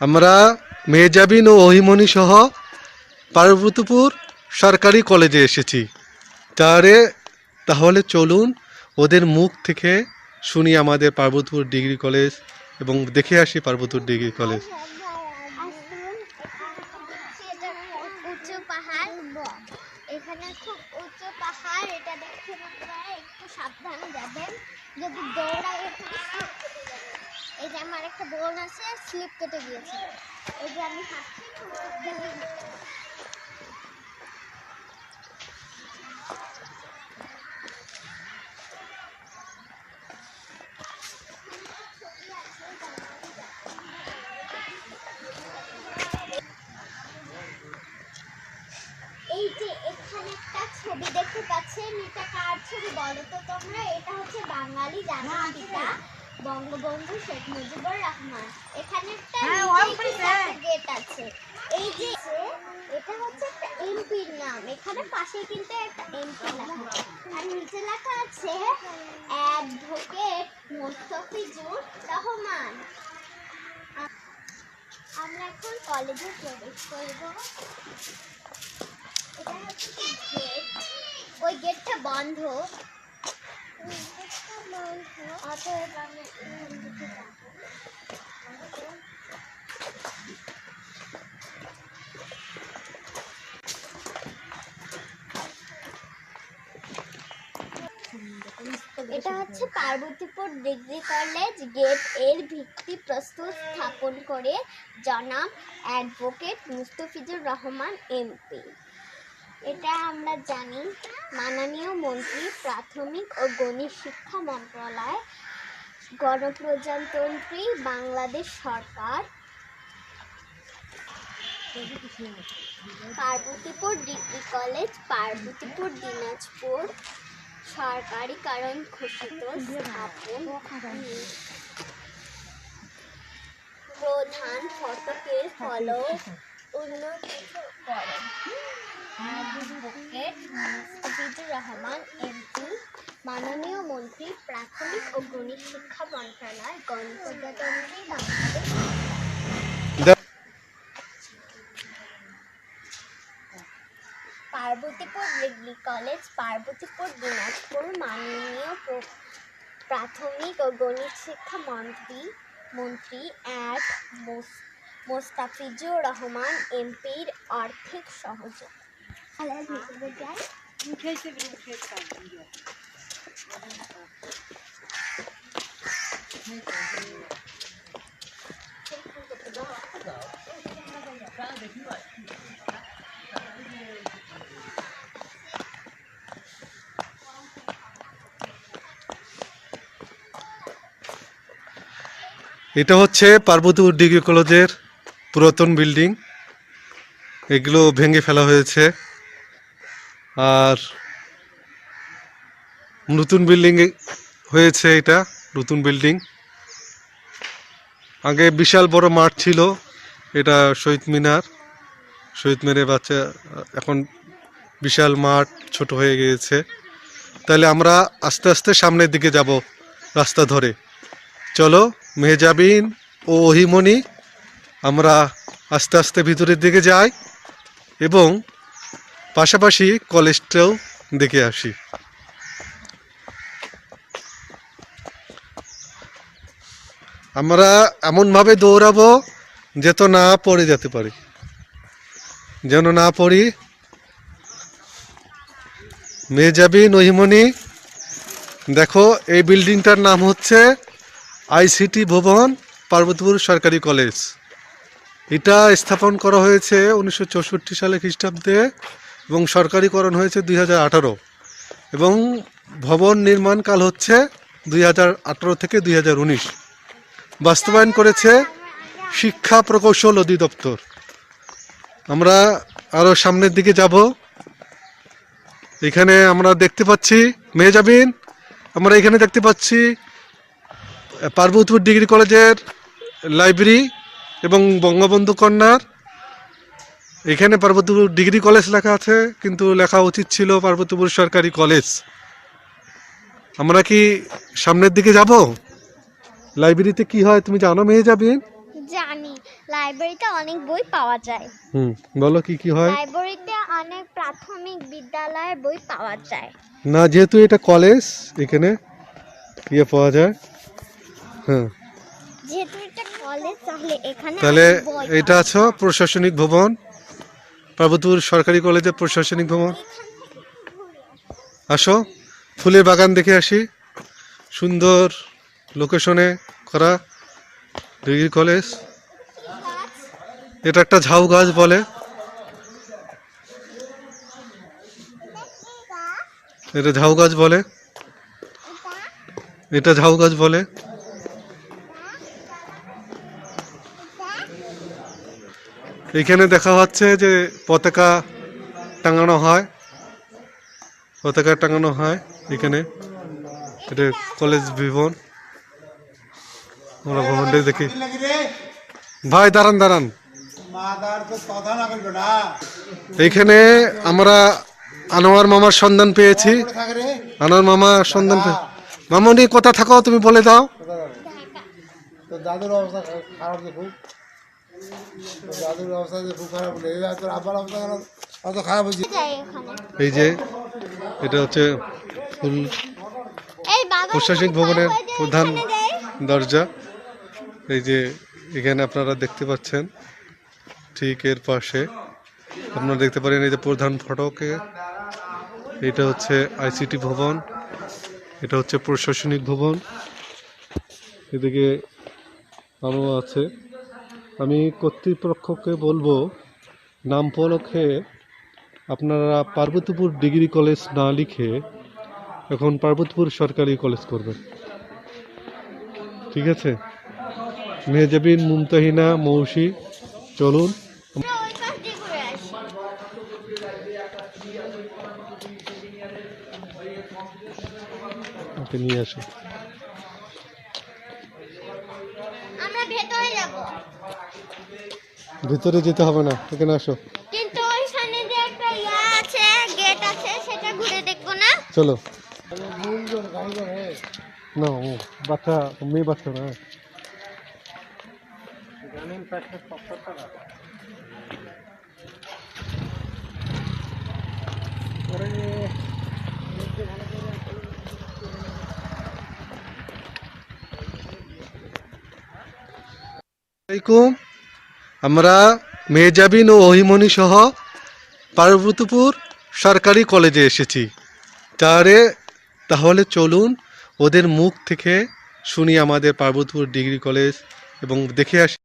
আমরা মেজাবিন ও অহিমণি সহ পার্বতীপুর সরকারি কলেজে এসেছি। তারে তাহলে চলুন ওদের মুখ থেকে শুনি আমাদের পার্বতীপুর ডিগ্রি কলেজ এবং দেখে আসি পার্বতীপুর ডিগ্রি কলেজ এটা খুব উঁচু পাহাড় এখানে খুব উঁচু পাহাড়, এটা দেখে আপনারা একটু সাবধানে যাবেন যদি দৌড়ায়। এই যে আমার একটা বোন আছে, স্লিপ কেটে গিয়েছে এই যে আমি হাঁটছি খুব সাবধানে হাঁটছি। এই যে এখানে একটা ছবি দেখতে পাচ্ছেন এটা কার ছবি বলো তো তোমরা? এটা হচ্ছে বাঙালি পিতা বঙ্গবন্ধু শেখ মুজিবুর রহমান। এখানে একটা। গেট আছে। এই যে এটা হচ্ছে একটা এমপির নাম। এখানে পাশে কিন্তু একটা এমপি লেখা আর নিচে লেখা আছে অ্যাডভোকেট মোস্তফিজুর রহমান। আমরা এখন কলেজে প্রবেশ করব। এটা হচ্ছে গেট ওই গেটটা বন্ধ। এটা হচ্ছে পার্বতীপুর ডিগ্রি কলেজ গেটের ভিত্তি প্রস্তুত স্থাপন করে। জনাব অ্যাডভোকেট মুস্তফিজুর রহমান এমপি। এটা আমরা জানি মাননীয় মন্ত্রী, প্রাথমিক ও গণিত শিক্ষা মন্ত্রণালয়, গণপ্রজাতন্ত্রী, বাংলাদেশ সরকার, পার্বতীপুর ডিগ্রি কলেজ, পার্বতীপুর দিনাজপুর, সরকারি কারণ ঘোষিত প্রধান ফটকের ফলো অন্য কিছু করেন অ্যাডভোকেট মুস্তাফিজুর রহমান, এমপি মাননীয় মন্ত্রী, প্রাথমিক ও গণিত শিক্ষা মন্ত্রণালয়, গণপ্রজাতন্ত্রী পার্বতীপুর ডিগ্রি কলেজ, পার্বতীপুর দিনাজপুর, মাননীয় প্রাথমিক ও গণিত শিক্ষা মন্ত্রী মন্ত্রী মোস- মোস্তাফিজুর রহমান, এমপির আর্থিক এটা হচ্ছে পার্বতীপুর ডিগ্রি কলেজের পুরাতন বিল্ডিং। এগুলো ভেঙে ফেলা হয়েছে। আর নতুন বিল্ডিং হয়েছে এটা, নতুন বিল্ডিং আগে বিশাল বড় মাঠ ছিল, এটা শহীদ মিনার। শহীদ মিনারে বাচ্চা, এখন বিশাল মাঠ, ছোট হয়ে গিয়েছে। তাহলে আমরা আস্তে আস্তে সামনের দিকে যাব, রাস্তা ধরে। চলো, মেহজাবিন ও অহিমনি, আমরা আস্তে আস্তে ভিতরের দিকে যাই এবং পাশাপাশি কলেজটাও দেখে আসি। আমরা এমনভাবে দৌড়াবো যেত না পড়ে যেতে পারি। যেন না পড়ি। মেহজাবিন অহিমনি দেখো এই বিল্ডিংটার নাম হচ্ছে আইসিটি ভবন, পার্বতীপুর সরকারি কলেজ। এটা স্থাপন করা হয়েছে উনিশশো চৌষট্টি সালে খ্রিস্টাব্দে। এবং সরকারিকরণ হয়েছে দুই হাজার আঠারো। এবং ভবন নির্মাণকাল হচ্ছে দুই হাজার আঠারো থেকে দুই হাজার উনিশ। বাস্তবায়ন করেছে শিক্ষা প্রকৌশল অধিদপ্তর। আমরা আরও সামনের দিকে যাব। এখানে আমরা দেখতে পাচ্ছি মেহজাবিন আমরা এখানে দেখতে পাচ্ছি, পার্বতীপুর ডিগ্রি কলেজের লাইব্রেরি এবং বঙ্গবন্ধু কন্যার এখানে পার্বতীপুর ডিগ্রি কলেজ লেখা আছে কিন্তু লেখা উচিত ছিল পার্বতীপুর সরকারি কলেজ। আমরা কি সামনের দিকে যাব? লাইব্রেরিতে কি হয় তুমি জানো মেয়ে যাবে জানি। লাইব্রেরিতে অনেক বই পাওয়া যায়। হুম বলো কি কি হয়? লাইব্রেরিতে অনেক প্রাথমিক বিদ্যালয়ের বই পাওয়া যায়। না যেহেতু এটা কলেজ এখানে ইয়ে পাওয়া যায়। হ্যাঁ। যেহেতু এটা কলেজ তাহলে এখানে তাহলে এটা আছে প্রশাসনিক ভবন। পার্বতীপুর সরকারি কলেজের প্রশাসনিক ভবন। আসো, ফুলের বাগান দেখে আসি। সুন্দর লোকেশনে করা ডিগ্রি কলেজ। এটা একটা ঝাউ গাছ বলে। এটা ঝাউ গাছ বলে। এটা ঝাউ গাছ বলে। এখানে দেখা হচ্ছে যে পতাকা টাঙানো হয়। পতাকা টাঙানো হয় এখানে। এটা কলেজ ভবন। আমরা ভবনটা দেখি। ভাই, দাঁড়ান দাঁড়ান। মাদার তো কথা না বলবে না এইখানে আমরা আনোয়ার মামার সন্ধান পেয়েছি। আনোয়ার মামা সন্ধান পে- মামনি কোথা থাকো? তুমি বলে দাও। দাদুর অবস্থা খারাপ দাদুর অবস্থা খুব খারাপ বলে এই তোর আব্বার অবস্থা কেন? অত খারাপ হয়েছে? এই যে এটা হচ্ছে ফুল প্রশাসনিক ভবনের প্রধান দরজা। এই যে এখানে আপনারা দেখতে পাচ্ছেন ঠিক এর পাশে। আপনারা দেখতে পারেন এই যে প্রধান ফটকে। এটা হচ্ছে আইসিটি ভবন এটা হচ্ছে প্রশাসনিক ভবন। এদিকে আরও আছে। আমি কর্তৃপক্ষকে বলব, নাম ফলকে আপনারা পার্বতীপুর ডিগ্রি কলেজ না লিখে এখন পার্বতীপুর সরকারি কলেজ করবেন। ঠিক আছে? মেহজাবিন, মুমতাহিনা, মৌসি, চলুন। নিয়ে আসো আমরা ভেতরে যাব ভিতরে যেতে হবে না এখানে আসো। কিন্তু ওইখানে যে একটা ইয়া আছে গেট আছে সেটা ঘুরে দেখব না? চলো। না ও বাচ্চা মেয়ে বাচ্চা না। আলাইকুম। আমরা মেজাবিন ও অহিমনি সহ পার্বতীপুর সরকারি কলেজে এসেছি। তারে, তাহলে চলুন ওদের মুখ থেকে শুনি আমাদের পার্বতপুর ডিগ্রি কলেজ এবং দেখে আসি।